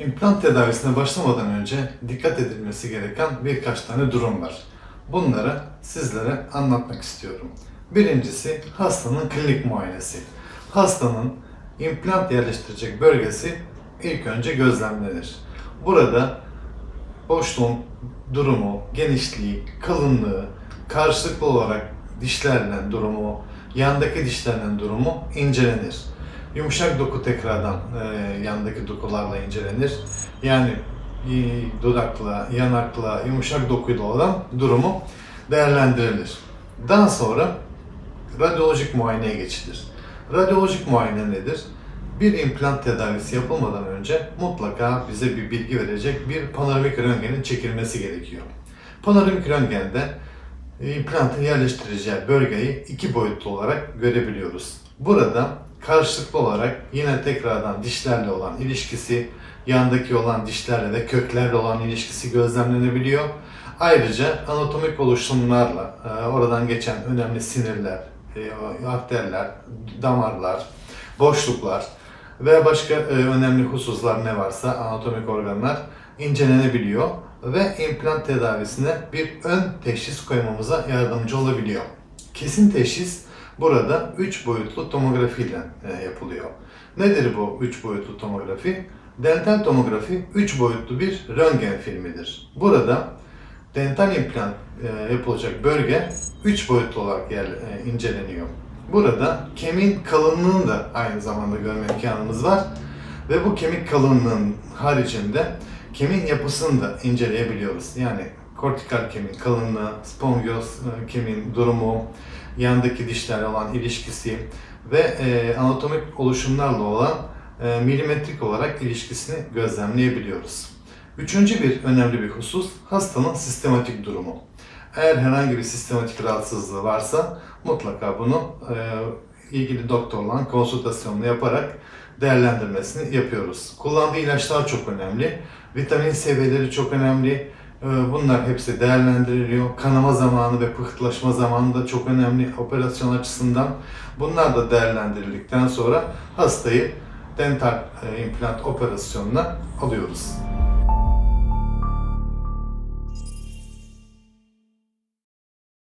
İmplant tedavisine başlamadan önce dikkat edilmesi gereken birkaç tane durum var. Bunları sizlere anlatmak istiyorum. Birincisi hastanın klinik muayenesi. Hastanın implant yerleştirecek bölgesi ilk önce gözlemlenir. Burada boşluğun durumu, genişliği, kalınlığı, karşılıklı olarak dişlerle durumu, yandaki dişlerle durumu incelenir. Yumuşak doku tekrardan e, yandaki dokularla incelenir. Yani e, dudakla, yanakla, yumuşak dokuyla olan durumu değerlendirilir. Daha sonra radyolojik muayeneye geçilir. Radyolojik muayene nedir? Bir implant tedavisi yapılmadan önce mutlaka bize bir bilgi verecek bir panoramik röntgenin çekilmesi gerekiyor. Panoramik röntgende implantın yerleştireceği bölgeyi iki boyutlu olarak görebiliyoruz. Burada karşılıklı olarak yine tekrardan dişlerle olan ilişkisi, yandaki olan dişlerle ve köklerle olan ilişkisi gözlemlenebiliyor. Ayrıca anatomik oluşumlarla e, oradan geçen önemli sinirler, e, arterler, damarlar, boşluklar ve başka e, önemli hususlar ne varsa anatomik organlar incelenebiliyor ve implant tedavisine bir ön teşhis koymamıza yardımcı olabiliyor. Kesin teşhis burada 3 boyutlu tomografi ile e, yapılıyor. Nedir bu 3 boyutlu tomografi? Dental tomografi 3 boyutlu bir röntgen filmidir. Burada dental implant e, yapılacak bölge 3 boyutlu olarak yer, e, inceleniyor. Burada kemiğin kalınlığını da aynı zamanda görme imkanımız var. Ve bu kemik kalınlığının haricinde kemiğin yapısını da inceleyebiliyoruz. Yani kortikal kemiğin kalınlığı, spongios kemiğin durumu, yandaki dişlerle olan ilişkisi ve e, anatomik oluşumlarla olan e, milimetrik olarak ilişkisini gözlemleyebiliyoruz. Üçüncü bir önemli bir husus hastanın sistematik durumu. Eğer herhangi bir sistematik rahatsızlığı varsa mutlaka bunu e, ilgili doktorla konsültasyonunu yaparak değerlendirmesini yapıyoruz. Kullandığı ilaçlar çok önemli. Vitamin seviyeleri çok önemli. E, Bunlar hepsi değerlendiriliyor. Kanama zamanı ve pıhtılaşma zamanı da çok önemli operasyon açısından. Bunlar da değerlendirildikten sonra hastayı dental e, implant operasyonuna alıyoruz.